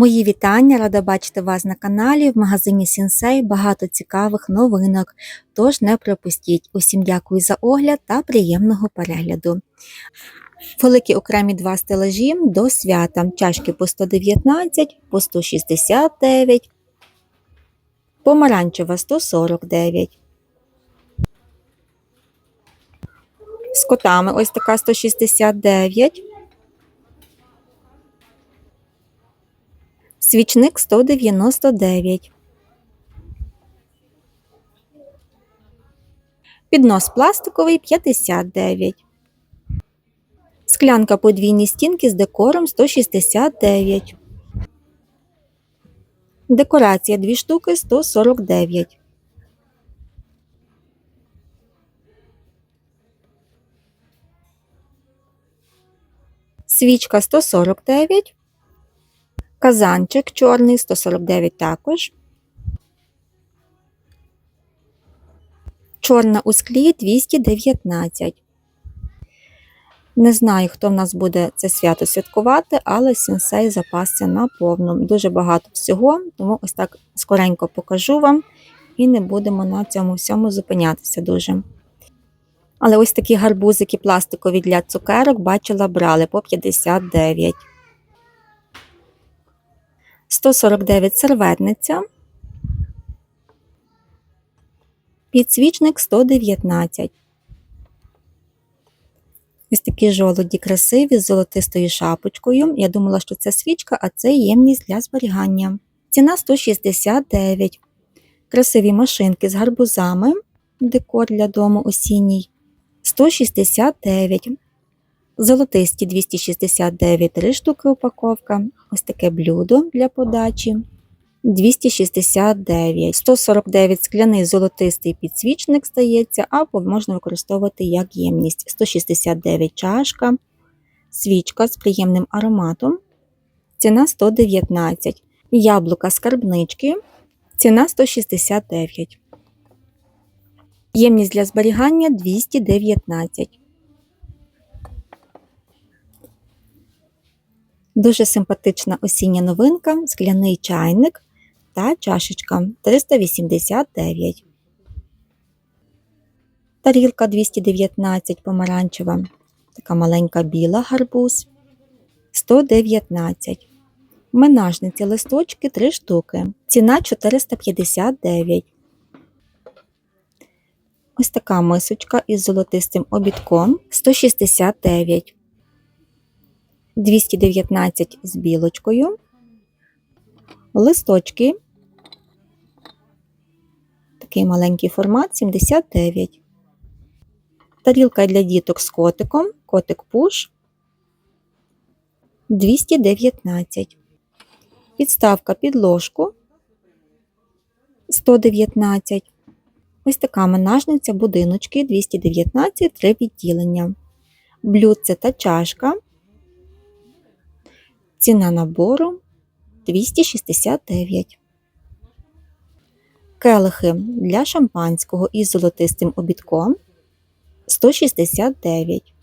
Мої вітання, рада бачити вас на каналі. В магазині Сінсей багато цікавих новинок, тож не пропустіть. Усім дякую за огляд та приємного перегляду. Великі окремі два стелажі до свята. Чашки по 119, по 169, помаранчева 149. З котами ось така 169. Свічник 199. Піднос пластиковий 59. Склянка подвійні стінки з декором 169. Декорація 2 штуки 149. Свічка 149. Казанчик чорний 149 також. Чорна у склі 219. Не знаю, хто в нас буде це свято святкувати, але сенсей запасся на повну. Дуже багато всього, тому ось так скоренько покажу вам і не будемо на цьому всьому зупинятися дуже. Але ось такі гарбузики пластикові для цукерок бачила брали по 59. 149 серветниця. Підсвічник 119. Ось такі жолоді красиві з золотистою шапочкою. Я думала, що це свічка, а це ємність для зберігання. Ціна 169. Красиві машинки з гарбузами. Декор для дому осінній. 169. Золотисті 269 3 штуки упаковка. Ось таке блюдо для подачі. 269. 149 скляний золотистий підсвічник стається, або можна використовувати як ємність. 169 чашка, свічка з приємним ароматом. Ціна 119. Яблука скарбнички. Ціна 169. Ємність для зберігання 219. Дуже симпатична осіння новинка, скляний чайник та чашечка 389. Тарілка 219 помаранчева. Така маленька біла гарбуз 119. Менажниці листочки 3 штуки. Ціна 459. Ось така мисочка із золотистим обідком 169. 219 з білочкою, листочки, такий маленький формат 79. Тарілка для діток з котиком, котик пуш 219. Підставка під ложку 119. Ось така менажниця будиночки 219 три відділення. Блюдце та чашка Ціна набору 269. Келихи для шампанського із золотистим обідком 169.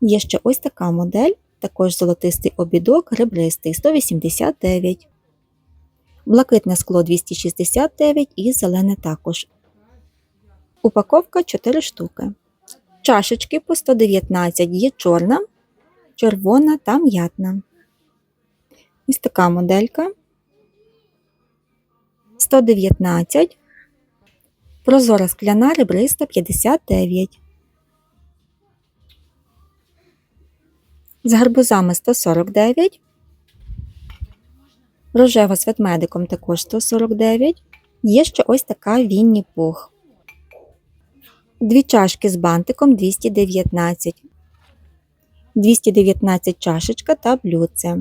Є ще ось така модель, також золотистий обідок, ребристий 189. Блакитне скло 269 і зелене також. Упаковка 4 штуки. Чашечки по 119 є чорна червона та м'ятна. Ось така моделька. 119. Прозора скляна ребриста 59. З гарбузами 149. Рожева з ведмедиком також 149. Є ще ось така вінні пух. Дві чашки з бантиком 219. 219 чашечка та блюдце.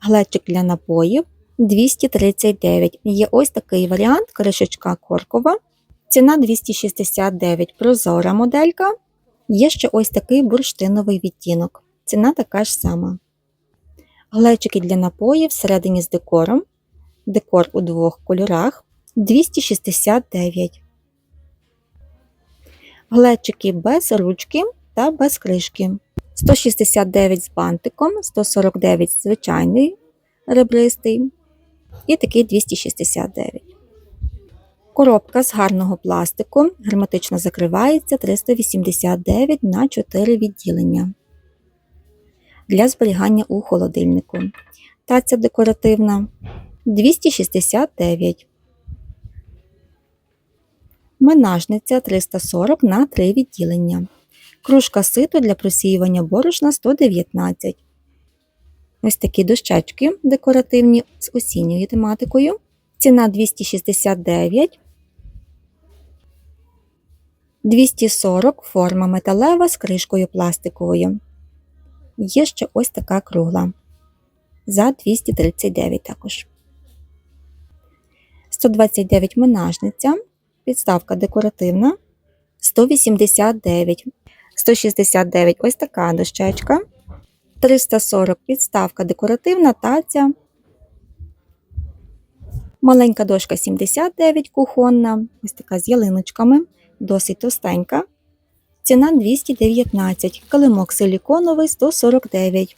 Глечик для напоїв 239. Є ось такий варіант кришечка коркова. Ціна 269 прозора моделька. Є ще ось такий бурштиновий відтінок. Ціна така ж сама. Глечики для напоїв всередині з декором. Декор у двох кольорах 269. Глечики без ручки та без кришки 169 з бантиком, 149 звичайний ребристий. І такий 269. Коробка з гарного пластику герметично закривається 389 на 4 відділення для зберігання у холодильнику. Таця декоративна 269. Менажниця 340 на 3 відділення. Кружка ситу для просіювання борошна 119. Ось такі дощечки декоративні з осінньою тематикою. Ціна 269. 240 форма металева з кришкою пластиковою. Є ще ось така кругла. За 239 також. 129 менажниця. Підставка декоративна. 189. 169 ось така дощечка. 340 підставка декоративна таця. Маленька дошка 79 кухонна. Ось така з ялиночками. Досить товстенька. Ціна 219. Килимок силіконовий 149.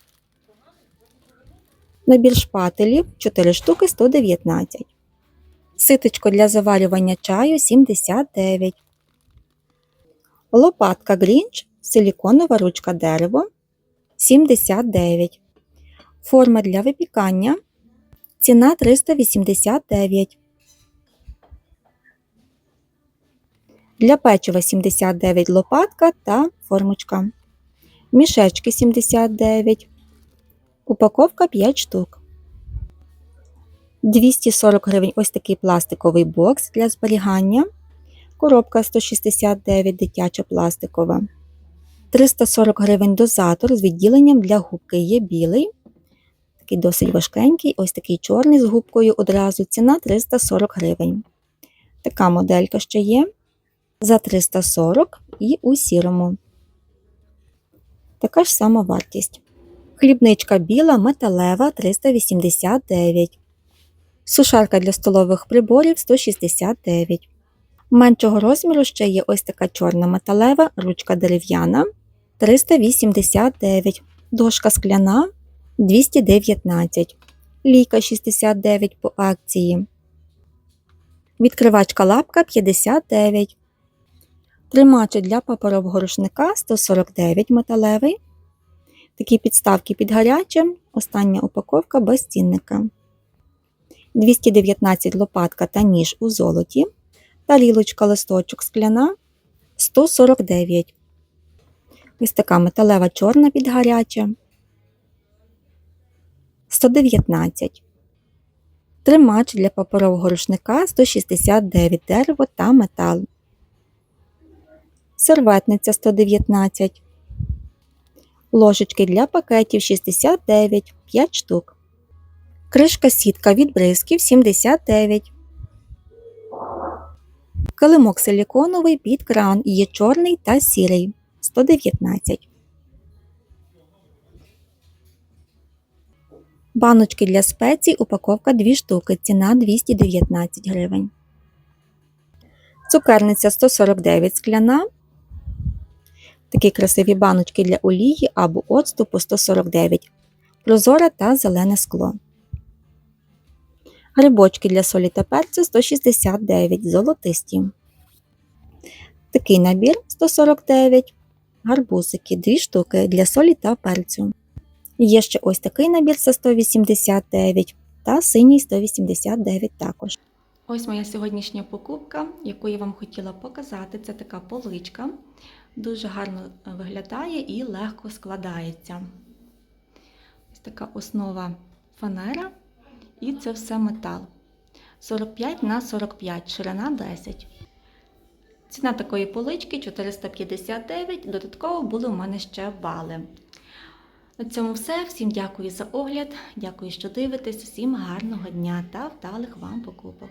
Набір шпателів 4 штуки 119. Ситочко для заварювання чаю 79. Лопатка Грінч, силіконова ручка дерево 79. Форма для випікання. Ціна 389. Для печива 79 лопатка та формочка. Мішечки 79. Упаковка 5 штук. 240 гривень ось такий пластиковий бокс для зберігання. Коробка 169 дитяча пластикова. 340 гривень дозатор з відділенням для губки є білий. Такий досить важкенький, ось такий чорний з губкою одразу. Ціна 340 гривень. Така моделька ще є за 340 і у сірому. Така ж сама вартість. Хлібничка біла металева 389. Сушарка для столових приборів 169. Меншого розміру ще є ось така чорна металева ручка дерев'яна 389. Дошка скляна 219. Лійка 69 по акції. Відкривачка лапка 59. Тримачі для паперового рушника 149 металевий. Такі підставки під гарячим. Остання упаковка без цінника. 219 лопатка та ніж у золоті. Тарілочка листочок скляна 149. Ось така металева чорна під гаряче. 119. Тримач для паперового рушника 169 дерево та метал. Серветниця 119. Ложечки для пакетів 69 5 штук. Кришка сітка від бризків 79. Килимок силіконовий під кран є чорний та сірий 119. Баночки для спецій упаковка 2 штуки. Ціна 219 гривень. Цукерниця 149 скляна. Такі красиві баночки для олії або оцту по 149. Прозоре та зелене скло. Грибочки для солі та перцю 169 золотисті. Такий набір 149. Гарбузики 2 штуки для солі та перцю. Є ще ось такий набір за 189 та синій 189 також. Ось моя сьогоднішня покупка, яку я вам хотіла показати. Це така поличка. Дуже гарно виглядає і легко складається. Ось така основа фанера. І це все метал. 45 на 45, ширина 10. Ціна такої полички 459. Додатково були у мене ще бали. На цьому все. Всім дякую за огляд. Дякую, що дивитесь. Всім гарного дня та вдалих вам покупок.